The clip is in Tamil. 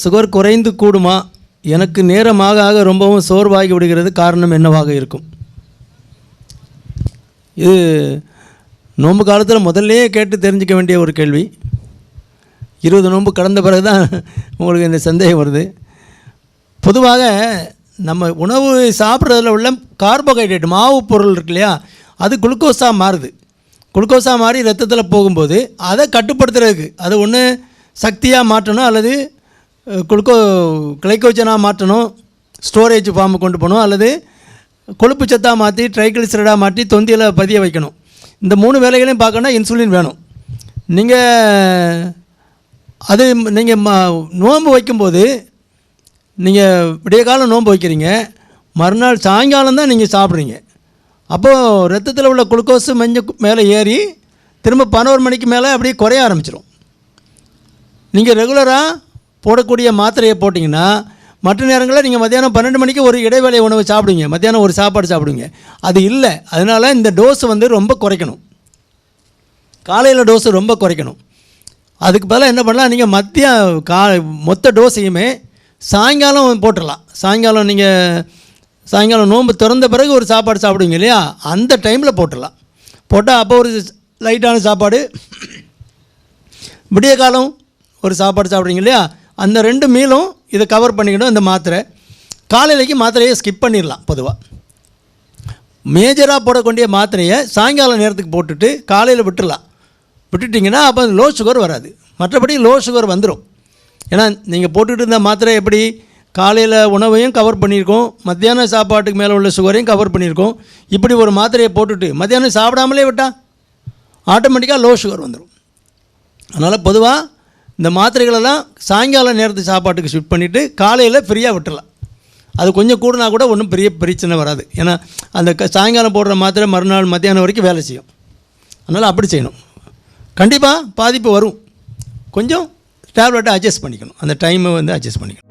சுகர் குறைந்து கூடுமா? எனக்கு நேரமாக ஆக ரொம்பவும் சோர்வாகி விடுகிறது. காரணம் என்னவாக இருக்கும்? இது நோன்பு காலத்தில் முதல்லையே கேட்டு தெரிஞ்சுக்க வேண்டிய ஒரு கேள்வி. இருபது நோன்பு கடந்த பிறகு தான் உங்களுக்கு இந்த சந்தேகம் வருது. பொதுவாக நம்ம உணவு சாப்பிட்றதுல உள்ள கார்போஹைட்ரேட் மாவு பொருள் இருக்கு இல்லையா? அது குளுக்கோஸாக மாறுது. குளுக்கோஸாக மாறி ரத்தத்தில் போகும்போது அதை கட்டுப்படுத்துறதுக்கு அது ஒன்று சக்தியாக மாற்றணும் அல்லது குளுக்கோ கிளைக்கோஜனாக மாற்றணும் ஸ்டோரேஜ் ஃபார்மை கொண்டு போகணும் அல்லது கொழுப்பு சத்தாக மாற்றி ட்ரைகிளிசரடாக மாற்றி தொந்தியில் பதிய வைக்கணும். இந்த மூணு வேலைகளையும் பார்க்கணுன்னா இன்சுலின் வேணும். நீங்கள் அது நீங்கள் ம நோன்பு வைக்கும்போது நீங்கள் விடிய காலம் நோன்பு வைக்கிறீங்க மறுநாள் சாயங்காலம் தான் நீங்கள் சாப்பிட்றீங்க. அப்போது ரத்தத்தில் உள்ள குளுக்கோஸு மஞ்சள் மேலே ஏறி திரும்ப பதினோரு மணிக்கு மேலே அப்படியே குறைய ஆரம்பிச்சிடும் நீங்கள் ரெகுலராக போடக்கூடிய மாத்திரையை போட்டிங்கன்னா மற்ற நேரங்களில் நீங்கள் மத்தியானம் பன்னெண்டு மணிக்கு ஒரு இடைவேளை உணவு சாப்பிடுவீங்க. மத்தியானம் ஒரு சாப்பாடு சாப்பிடுங்க அது இல்லை. அதனால் இந்த டோஸ் வந்து ரொம்ப குறைக்கணும். காலையில் டோஸு ரொம்ப குறைக்கணும். அதுக்கு பதிலாக என்ன பண்ணலாம்? நீங்கள் மத்திய கா மொத்த டோஸையுமே சாயங்காலம் போட்டுடலாம் சாயங்காலம் நீங்கள் சாயங்காலம் நோன்பு திறந்த பிறகு ஒரு சாப்பாடு சாப்பிடுவீங்க இல்லையா? அந்த டைமில் போட்டுடலாம் போட்டால் அப்போ ஒரு லைட்டான சாப்பாடு. விடிய காலம் ஒரு சாப்பாடு சாப்பிட்றீங்க இல்லையா? அந்த ரெண்டு மீலும் இதை கவர் பண்ணிக்கணும் அந்த மாத்திரை. காலையிலைக்கு மாத்திரையை ஸ்கிப் பண்ணிடலாம் பொதுவாக மேஜராக போடக்கூடிய மாத்திரையை சாயங்கால நேரத்துக்கு போட்டுட்டு காலையில் விட்டுடலாம். விட்டுட்டிங்கன்னா அப்போ லோ சுகர் வராது. மற்றபடி லோ சுகர் வந்துடும் ஏன்னா நீங்கள் போட்டுட்டு இருந்த மாத்திரை எப்படி? காலையில் உணவையும் கவர் பண்ணியிருக்கோம் மத்தியான சாப்பாட்டுக்கு மேலே உள்ள சுகரையும் கவர் பண்ணியிருக்கோம். இப்படி ஒரு மாத்திரையை போட்டுட்டு மத்தியானம் சாப்பிடாமலே விட்டால் ஆட்டோமேட்டிக்காக லோ சுகர் வந்துடும் அதனால் பொதுவாக இந்த மாத்திரைகளெல்லாம் சாயங்கால நேரத்து சாப்பாட்டுக்கு ஷிஃப்ட் பண்ணிவிட்டு காலையில் ஃப்ரீயாக விட்டுடலாம் அது கொஞ்சம் கூடனா கூட ஒன்றும் பெரிய பிரச்சனை வராது. ஏன்னா அந்த க- சாயங்காலம் போடுற மாத்திரை மறுநாள் மத்தியானம் வரைக்கும் வேலை செய்யும். அதனால் அப்படி செய்யணும். கண்டிப்பாக பாதிப்பு வரும். கொஞ்சம் டேப்லெட்டை அட்ஜஸ்ட் பண்ணிக்கணும். அந்த டைமை வந்து அட்ஜஸ்ட் பண்ணிக்கணும்.